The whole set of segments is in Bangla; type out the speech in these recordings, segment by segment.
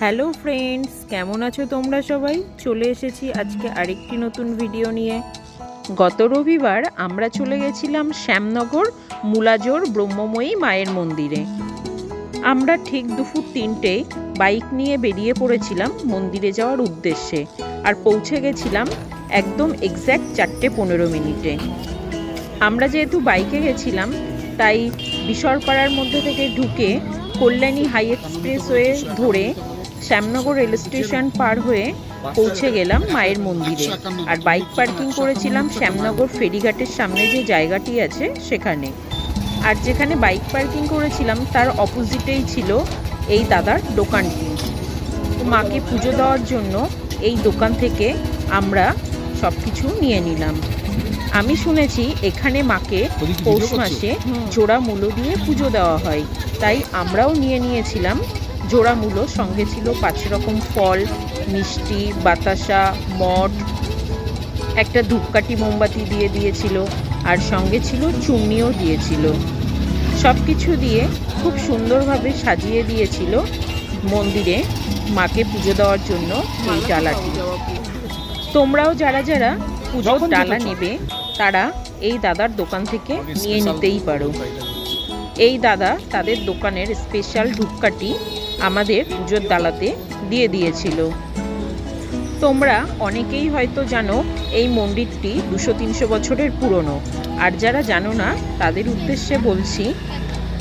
হ্যালো ফ্রেন্ডস, কেমন আছো তোমরা সবাই? চলে এসেছি আজকে আরেকটি নতুন ভিডিও নিয়ে। গত রবিবার আমরা চলে গেছিলাম শ্যামনগর মুলাজোর ব্রহ্মময়ী মায়ের মন্দিরে। আমরা ঠিক দুপুর তিনটে বাইক নিয়ে বেরিয়ে পড়েছিলাম মন্দিরে যাওয়ার উদ্দেশ্যে আর পৌঁছে গেছিলাম একদম এক্স্যাক্ট চারটে পনেরো মিনিটে। আমরা যেহেতু বাইকে গেছিলাম, তাই বিশরপাড়ার মধ্যে থেকে ঢুকে কল্যাণী হাই এক্সপ্রেসওয়ে ধরে শ্যামনগর রেল স্টেশন পার হয়ে পৌঁছে গেলাম মায়ের মন্দিরে। আর বাইক পার্কিং করেছিলাম শ্যামনগর ফেরিঘাটের সামনে যে জায়গাটি আছে সেখানে। আর যেখানে বাইক পার্কিং করেছিলাম তার অপোজিটেই ছিল এই দাদার দোকানটি। মাকে পুজো দেওয়ার জন্য এই দোকান থেকে আমরা সব কিছু নিয়ে নিলাম। আমি শুনেছি এখানে মাকে পৌষ মাসে জোড়া মূলো দিয়ে পুজো দেওয়া হয়। তাই আমরাও নিয়ে নিয়েছিলাম জোড়া মূলো সঙ্গে ছিল পাঁচ রকম ফল মিষ্টি বাতাসা মঠ একটা ধূপকাঠি মোমবাতি দিয়ে দিয়েছিল আর সঙ্গে ছিল চুন্নিও দিয়েছিল। সব কিছু দিয়ে খুব সুন্দরভাবে সাজিয়ে দিয়েছিল মন্দিরে মাকে পুজো দেওয়ার জন্য এই ডালাটি। তোমরাও যারা যারা পুজোর ডালা নেবে তারা এই দাদার দোকান থেকে নিয়ে নিতেই পারো। এই দাদা তাদের দোকানের স্পেশাল ধূপকাঠি আমাদের পুজোর ডালাতে দিয়ে দিয়েছিল। তোমরা অনেকেই হয়তো জানো এই মন্দিরটি দুশো তিনশো বছরের পুরনো। আর যারা জানো না, তাদের উদ্দেশ্যে বলছি,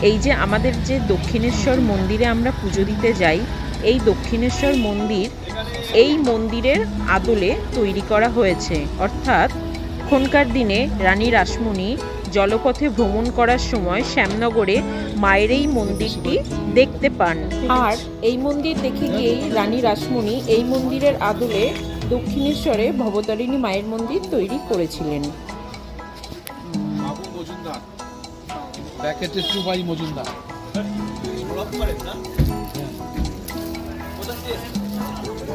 এই যে আমাদের যে দক্ষিণেশ্বর মন্দিরে আমরা পুজো দিতে যাই, এই দক্ষিণেশ্বর মন্দির এই মন্দিরের আদলে তৈরি করা হয়েছে। অর্থাৎ, এখনকার দিনে রানী রাসমণি জলপথে ভ্রমণ করার সময় শ্যামনগরে মায়ের এই মন্দিরটি দেখতে পান। আর এই মন্দির দেখে গিয়েই রানী রাসমণি এই মন্দিরের আদলে দক্ষিণেশ্বরে ভবতারিণী মায়ের মন্দির তৈরি করেছিলেন। মজুমদার প্যাকেটে সুবাই মজুমদার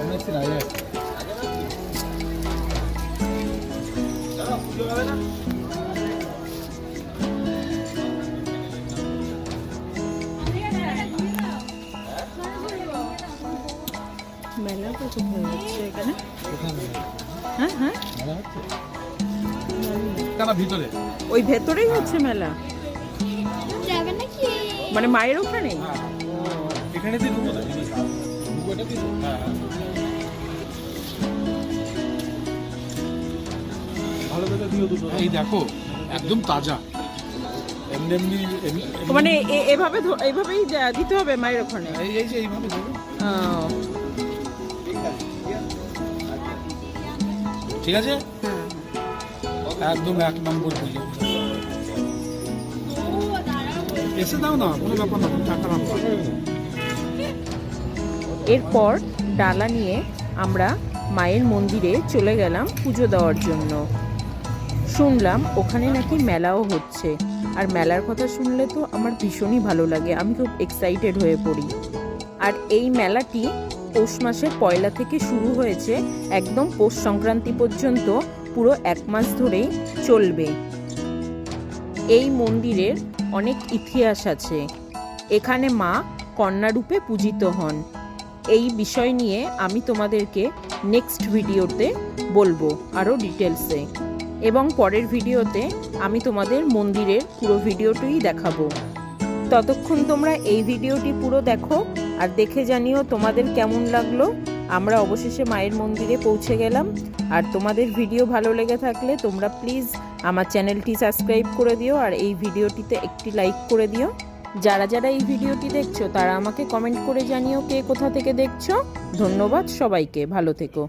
অনেকদিন আগে। হ্যাঁ হ্যাঁ ভিতরে? ওই ভেতরেই হচ্ছে মেলা। মানে মায়ের ওখানে? এখানে। হ্যাঁ, হ্যাঁ। দুটো। এই দেখো একদম তাজা। মানে এ- এভাবে ধ- এভাবেই দিতে হবে মায়ের ওখানে? এই এইভাবে ঠিক আছে? একদম এক নম্বর পুজো এসে দাও না, কোনো ব্যাপার না, টাকা রাখো এরপর ডালা নিয়ে আমরা মায়ের মন্দিরে চলে গেলাম পুজো দেওয়ার জন্য। শুনলাম ওখানে নাকি মেলাও হচ্ছে। আর মেলার কথা শুনলে তো আমার ভীষণই ভালো লাগে, আমি খুব এক্সাইটেড হয়ে পড়ি। আর এই মেলাটি পৌষ মাসের পয়লা থেকে শুরু হয়েছে একদম পৌষ সংক্রান্তি পর্যন্ত পুরো এক মাস ধরেই চলবে। এই মন্দিরের অনেক ইতিহাস আছে। এখানে মা কন্যারূপে পূজিত হন। এই বিষয় নিয়ে আমি তোমাদেরকে নেক্সট ভিডিওতে বলব আরও ডিটেলসে এবং পরের ভিডিওতে আমি তোমাদের মন্দিরের পুরো ভিডিওটিই দেখাবো। ততক্ষণ তোমরা এই ভিডিওটি পুরো দেখো। আর দেখে জানিও তোমাদের কেমন লাগল। আমরা অবশেষে মায়ের মন্দিরে পৌঁছে গেলাম। আর তোমাদের ভিডিও ভালো লেগে থাকলে তোমরা প্লিজ আমার চ্যানেলটি সাবস্ক্রাইব করে দিও আর এই ভিডিওটিতে একটি লাইক করে দিও। যারা যারা এই ভিডিওটি দেখছ, তারা আমাকে কমেন্ট করে জানিও কে কোথা থেকে দেখছ। ধন্যবাদ সবাইকে, ভালো থেকো।